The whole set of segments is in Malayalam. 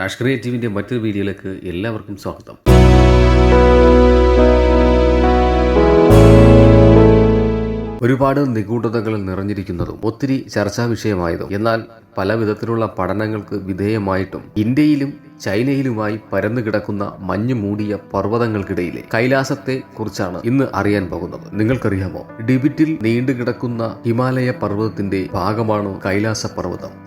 രാഷ് ക്രിയേറ്റീവിന്റെ മറ്റൊരു വീഡിയോയിലേക്ക് എല്ലാവർക്കും സ്വാഗതം. ഒരുപാട് നിഗൂഢതകൾ നിറഞ്ഞിരിക്കുന്നതും ഒത്തിരി ചർച്ചാ വിഷയമായതും എന്നാൽ പല വിധത്തിലുള്ള പഠനങ്ങൾക്ക് വിധേയമായിട്ടും ഇന്ത്യയിലും ചൈനയിലുമായി പരന്നു കിടക്കുന്ന മഞ്ഞു മൂടിയ പർവതങ്ങൾക്കിടയിലെ കൈലാസത്തെ കുറിച്ചാണ് ഇന്ന് അറിയാൻ പോകുന്നത്. നിങ്ങൾക്കറിയാമോ? ഡിബിറ്റിൽ നീണ്ടുകിടക്കുന്ന ഹിമാലയ പർവതത്തിന്റെ ഭാഗമാണ് കൈലാസ പർവതം.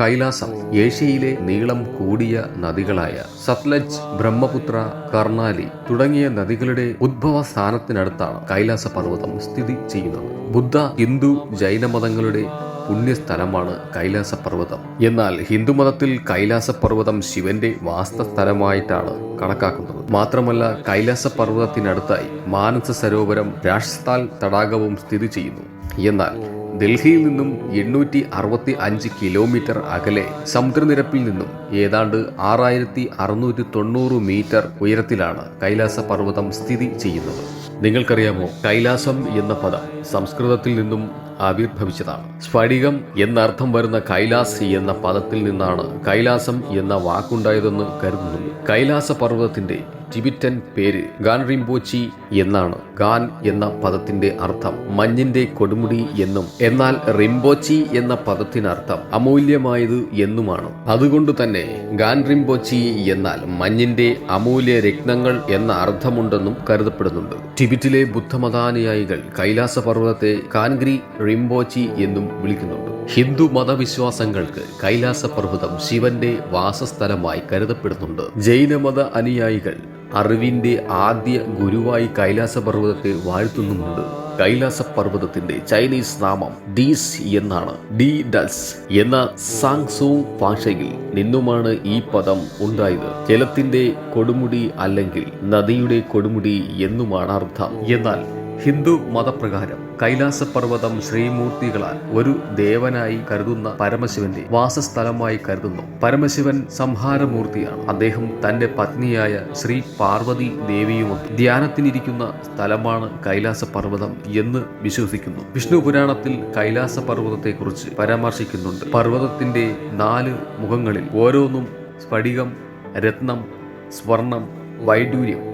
കൈലാസം ഏഷ്യയിലെ നീളം കൂടിയ നദികളായ സത്ലജ് ബ്രഹ്മപുത്ര കർണാലി തുടങ്ങിയ നദികളുടെ ഉദ്ഭവ സ്ഥാനത്തിനടുത്താണ് കൈലാസ പർവതം സ്ഥിതി ചെയ്യുന്നത്. ബുദ്ധ ഹിന്ദു ജൈന മതങ്ങളുടെ പുണ്യസ്ഥലമാണ് കൈലാസ പർവതം എന്നാൽ ഹിന്ദുമതത്തിൽ കൈലാസ പർവതം ശിവന്റെ വാസ്തസ്ഥലമായിട്ടാണ് കണക്കാക്കുന്നത്. മാത്രമല്ല കൈലാസ പർവതത്തിനടുത്തായി മാനസ സരോവരം രാഷ്ട്രാൽ തടാകവും സ്ഥിതി ചെയ്യുന്നു. എന്നാൽ ഡൽഹിയിൽ നിന്നും എണ്ണൂറ്റി അറുപത്തി അഞ്ച് കിലോമീറ്റർ അകലെ സമുദ്രനിരപ്പിൽ നിന്നും ഏതാണ്ട് ആറായിരത്തി അറുന്നൂറ്റി തൊണ്ണൂറ് മീറ്റർ ഉയരത്തിലാണ് കൈലാസ പർവതം സ്ഥിതി ചെയ്യുന്നത്. നിങ്ങൾക്കറിയാമോ കൈലാസം എന്ന പദം സംസ്കൃതത്തിൽ നിന്നും ആവിർഭവിച്ചതാണ്. സ്ഫടികം എന്നർത്ഥം വരുന്ന കൈലാസ് എന്ന പദത്തിൽ നിന്നാണ് കൈലാസം എന്ന വാക്കുണ്ടായതെന്ന് കരുതുന്നു കൈലാസ പർവതത്തിന്റെ ടിബിറ്റൻ പേര് ഗാൻ റിംബോച്ചി എന്നാണ്. ഗാൻ എന്ന പദത്തിന്റെ അർത്ഥം മഞ്ഞിന്റെ കൊടുമുടി എന്നും എന്നാൽ റിംബോച്ചി എന്ന പദത്തിനർത്ഥം അമൂല്യമായത് എന്നുമാണ്. അതുകൊണ്ട് തന്നെ ഗാൻ റിംബോച്ചി എന്നാൽ മഞ്ഞിന്റെ അമൂല്യ രത്നങ്ങൾ എന്ന അർത്ഥമുണ്ടെന്നും കരുതപ്പെടുന്നുണ്ട്. ടിബിറ്റിലെ ബുദ്ധമതാനുയായികൾ കൈലാസ പർവതത്തെ കാൻഗ്രി റിംബോച്ചി എന്നും വിളിക്കുന്നുണ്ട്. ഹിന്ദു മതവിശ്വാസങ്ങൾക്ക് കൈലാസ പർവതം ശിവന്റെ വാസസ്ഥലമായി കരുതപ്പെടുന്നുണ്ട്. ജൈനമത അനുയായികൾ അറിവിന്റെ ആദ്യ ഗുരുവായി കൈലാസ പർവതത്തെ വാഴ്ത്തുന്നുമുണ്ട്. കൈലാസ പർവതത്തിന്റെ ചൈനീസ് നാമം ഡീസ് എന്നാണ്. ഡി ഡസ് എന്ന സാങ്സൂ ഭാഷയിൽ നിന്നുമാണ് ഈ പദം ഉണ്ടായത്. ജലത്തിന്റെ കൊടുമുടി അല്ലെങ്കിൽ നദിയുടെ കൊടുമുടി എന്നുമാണ് അർത്ഥം. എന്നാൽ ഹിന്ദു മതപ്രകാരം കൈലാസ പർവതം ശ്രീമൂർത്തികളാൽ ഒരു ദേവനായി കരുതുന്ന പരമശിവന്റെ വാസസ്ഥലമായി കരുതുന്നു. പരമശിവൻ സംഹാരമൂർത്തിയാണ്. അദ്ദേഹം തന്റെ പത്നിയായ ശ്രീ പാർവതി ദേവിയുമൊത്ത് ധ്യാനത്തിനിരിക്കുന്ന സ്ഥലമാണ് കൈലാസ പർവതം എന്ന് വിശ്വസിക്കുന്നു. വിഷ്ണു പുരാണത്തിൽ കൈലാസ പർവതത്തെക്കുറിച്ച് പരാമർശിക്കുന്നുണ്ട്. പർവതത്തിന്റെ നാല് മുഖങ്ങളിൽ ഓരോന്നും സ്ഫടികം രത്നം സ്വർണം വൈഡൂര്യം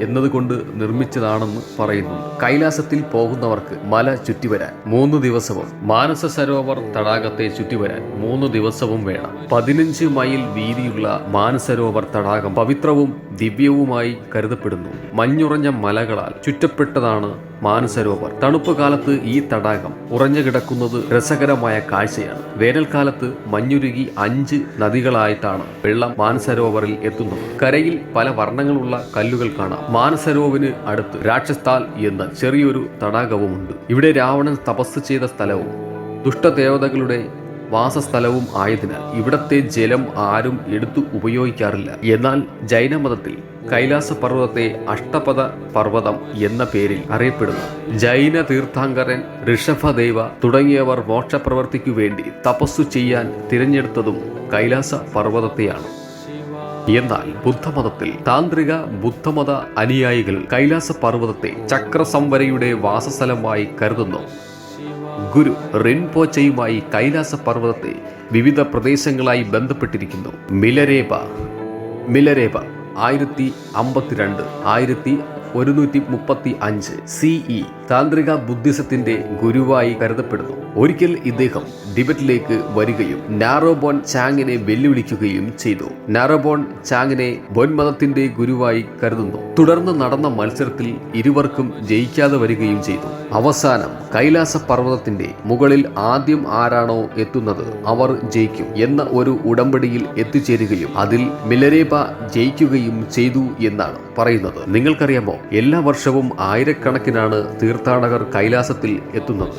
എന്നതുകൊണ്ട് നിർമ്മിച്ചതാണെന്ന് പറയുന്നു. കൈലാസത്തിൽ പോകുന്നവർക്ക് മല ചുറ്റിവരാൻ മൂന്ന് ദിവസവും മാനസ സരോവർ തടാകത്തെ ചുറ്റിവരാൻ മൂന്ന് ദിവസവും വേണം. പതിനഞ്ച് മൈൽ വീതിയുള്ള മാനസരോവർ തടാകം പവിത്രവും ദിവ്യവുമായി കരുതപ്പെടുന്നു. മഞ്ഞുറഞ്ഞ മലകളാൽ ചുറ്റപ്പെട്ടതാണ് മാനസരോവർ. തണുപ്പ് കാലത്ത് ഈ തടാകം ഉറഞ്ഞു കിടക്കുന്നത് രസകരമായ കാഴ്ചയാണ്. വേനൽക്കാലത്ത് മഞ്ഞുരുകി അഞ്ച് നദികളായിട്ടാണ് വെള്ളം മാനസരോവറിൽ എത്തുന്നത്. കരയിൽ പല വർണങ്ങളുള്ള കല്ലുകൾ കാണാം. മാനസരോവിന് അടുത്ത് രാക്ഷസ്ഥാൽ എന്ന ചെറിയൊരു തടാകവുമുണ്ട്. ഇവിടെ രാവണൻ തപസ് ചെയ്ത സ്ഥലവും ദുഷ്ടദേവതകളുടെ വാസസ്ഥലവും ആയതിനാൽ ഇവിടത്തെ ജലം ആരും എടുത്തു ഉപയോഗിക്കാറില്ല. എന്നാൽ ജൈനമതത്തിൽ കൈലാസ പർവതത്തെ അഷ്ടപദ പർവതം എന്ന പേരിൽ അറിയപ്പെടുന്നു. ജൈന തീർത്ഥാങ്കരൻ ഋഷഭദേവ തുടങ്ങിയവർ മോക്ഷപ്രവർത്തിക്കു വേണ്ടി തപസ്സു ചെയ്യാൻ തിരഞ്ഞെടുത്തതും കൈലാസ പർവതത്തെയാണ് എന്നാൽ ബുദ്ധമതത്തിൽ താന്ത്രിക ബുദ്ധമത അനുയായികൾ കൈലാസ പർവതത്തെ ചക്രസംവരയുടെ വാസസ്ഥലമായി കരുതുന്നു. ഗുരു റിൻപോച്ചയുമായി കൈലാസ പർവതത്തെ വിവിധ പ്രദേശങ്ങളായി ബന്ധപ്പെട്ടിരിക്കുന്നു. മിലരേപ മിലരേബ ആയിരത്തി അമ്പത്തിരണ്ട് ആയിരത്തി ഒരുന്നൂറ്റി മുപ്പത്തി അഞ്ച് സിഇ താന്ത്രിക ബുദ്ധിസത്തിന്റെ ഗുരുവായി കരുതപ്പെടുന്നു. ഒരിക്കൽ ഇദ്ദേഹം ഡിബറ്റിലേക്ക് വരികയും നാരോബോൺ ചാങ്ങിനെ വെല്ലുവിളിക്കുകയും ചെയ്തു. നാരോബോൺ ചാങ്ങിനെ ബൊൻമതത്തിന്റെ ഗുരുവായി കരുതുന്നു. തുടർന്ന് നടന്ന മത്സരത്തിൽ ഇരുവർക്കും ജയിക്കാതെ വരികയും ചെയ്തു. അവസാനം കൈലാസ പർവതത്തിന്റെ മുകളിൽ ആദ്യം ആരാണോ എത്തുന്നത് അവർ ജയിക്കും എന്ന ഒരു ഉടമ്പടിയിൽ എത്തിച്ചേരുകയും അതിൽ മിലരേബ ജയിക്കുകയും ചെയ്തു എന്നാണ് പറയുന്നത്. നിങ്ങൾക്കറിയാമോ? എല്ലാ വർഷവും ആയിരക്കണക്കിനാണ് തീർത്ഥാടകർ കൈലാസത്തിൽ എത്തുന്നത്.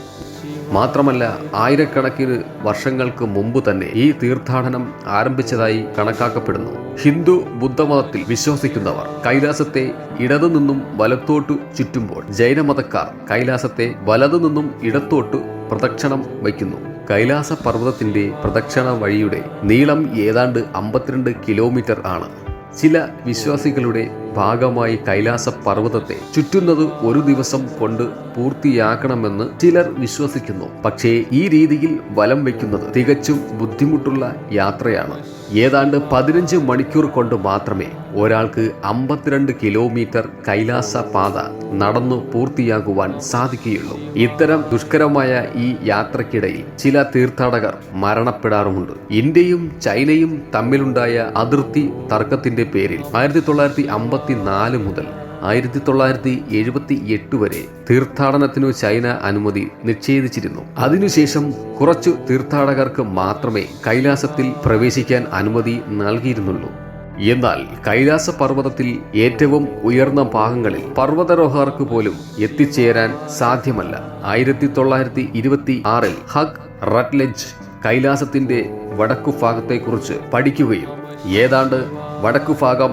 മാത്രമല്ല ആയിരക്കണക്കിന് വർഷങ്ങൾക്ക് മുമ്പ് തന്നെ ഈ തീർത്ഥാടനം ആരംഭിച്ചതായി കണക്കാക്കപ്പെടുന്നു. ഹിന്ദു ബുദ്ധമതത്തിൽ വിശ്വസിക്കുന്നവർ കൈലാസത്തെ ഇടതു നിന്നും വലത്തോട്ടു ചുറ്റുമ്പോൾ ജൈനമതക്കാർ കൈലാസത്തെ വലതു നിന്നും ഇടത്തോട്ട് പ്രദക്ഷിണം വയ്ക്കുന്നു. കൈലാസ പർവതത്തിന്റെ പ്രദക്ഷിണ വഴിയുടെ നീളം ഏതാണ്ട് അമ്പത്തിരണ്ട് കിലോമീറ്റർ ആണ്. ചില വിശ്വാസികളുടെ ഭാഗമായി കൈലാസ പർവതത്തെ ചുറ്റുന്നത് ഒരു ദിവസം കൊണ്ട് പൂർത്തിയാക്കണമെന്ന് ചിലർ വിശ്വസിക്കുന്നു. പക്ഷേ ഈ രീതിയിൽ വലം വയ്ക്കുന്നത് തികച്ചും ബുദ്ധിമുട്ടുള്ള യാത്രയാണ്. ഏതാണ്ട് പതിനഞ്ച് മണിക്കൂർ കൊണ്ട് മാത്രമേ ഒരാൾക്ക് അമ്പത്തിരണ്ട് കിലോമീറ്റർ കൈലാസ പാത നടന്നു പൂർത്തിയാകുവാൻ സാധിക്കുകയുള്ളൂ. ഇത്തരം ദുഷ്കരമായ ഈ യാത്രക്കിടയിൽ ചില തീർത്ഥാടകർ മരണപ്പെടാറുമുണ്ട്. ഇന്ത്യയും ചൈനയും തമ്മിലുണ്ടായ അതിർത്തി തർക്കത്തിന്റെ പേരിൽ ആയിരത്തി തൊള്ളായിരത്തി അമ്പത്തിനാല് മുതൽ ആയിരത്തി തൊള്ളായിരത്തി എഴുപത്തി എട്ട് വരെ തീർത്ഥാടനത്തിനു ചൈന അനുമതി നിഷേധിച്ചിരുന്നു അതിനുശേഷം കുറച്ചു തീർത്ഥാടകർക്ക് മാത്രമേ കൈലാസത്തിൽ പ്രവേശിക്കാൻ അനുമതി നൽകിയിരുന്നുള്ളൂ. എന്നാൽ കൈലാസ പർവതത്തിൽ ഏറ്റവും ഉയർന്ന ഭാഗങ്ങളിൽ പർവതരോഹർക്ക് പോലും എത്തിച്ചേരാൻ സാധ്യമല്ല. ആയിരത്തി തൊള്ളായിരത്തി ഇരുപത്തി ആറിൽ ഹഗ് റട്ലെജ് കൈലാസത്തിന്റെ വടക്കു ഭാഗത്തെക്കുറിച്ച് പഠിക്കുകയും ഏതാണ്ട് വടക്കുഭാഗം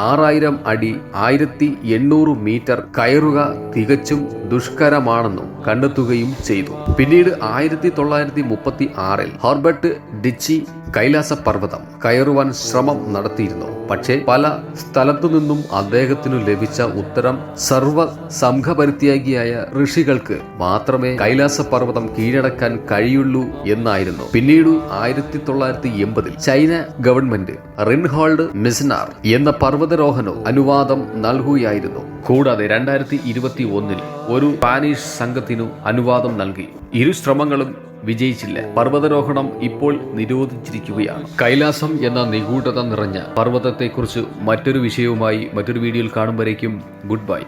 ആറായിരം അടി ആയിരത്തി എണ്ണൂറ് മീറ്റർ കയറുക തികച്ചും ദുഷ്കരമാണെന്നും കണ്ടെത്തുകയും ചെയ്തു. പിന്നീട് ആയിരത്തി തൊള്ളായിരത്തി മുപ്പത്തി ആറിൽ ഹോർബർട്ട് ഡിച്ചി കൈലാസ പർവതം കയറുവാൻ ശ്രമം നടത്തിയിരുന്നു. പക്ഷേ പല സ്ഥലത്തു നിന്നും അദ്ദേഹത്തിനു ലഭിച്ച ഉത്തരം സർവ സംഘപരിത്യാഗിയായ ഋഷികൾക്ക് മാത്രമേ കൈലാസ പർവതം കീഴടക്കാൻ കഴിയുള്ളൂ എന്നായിരുന്നു. പിന്നീട് ആയിരത്തി തൊള്ളായിരത്തി എൺപതിൽ ചൈന ഗവൺമെന്റ് റിൻഹോൾഡ് മിസ്നാർ എന്ന പർവതരോഹനോ അനുവാദം നൽകുകയായിരുന്നു. കൂടാതെ രണ്ടായിരത്തി ഇരുപത്തി ഒന്നിൽ ഒരു സ്പാനിഷ് സംഘത്തിനു അനുവാദം നൽകി. ഇരു ശ്രമങ്ങളും വിജയിച്ചില്ല. പർവതാരോഹണം ഇപ്പോൾ നിരോധിച്ചിരിക്കുകയാണ്. കൈലാസം എന്ന നിഗൂഢത നിറഞ്ഞ പർവതത്തെക്കുറിച്ച് മറ്റൊരു വിഷയവുമായി മറ്റൊരു വീഡിയോയിൽ കാണുമ്പോഴേക്കും ഗുഡ് ബൈ.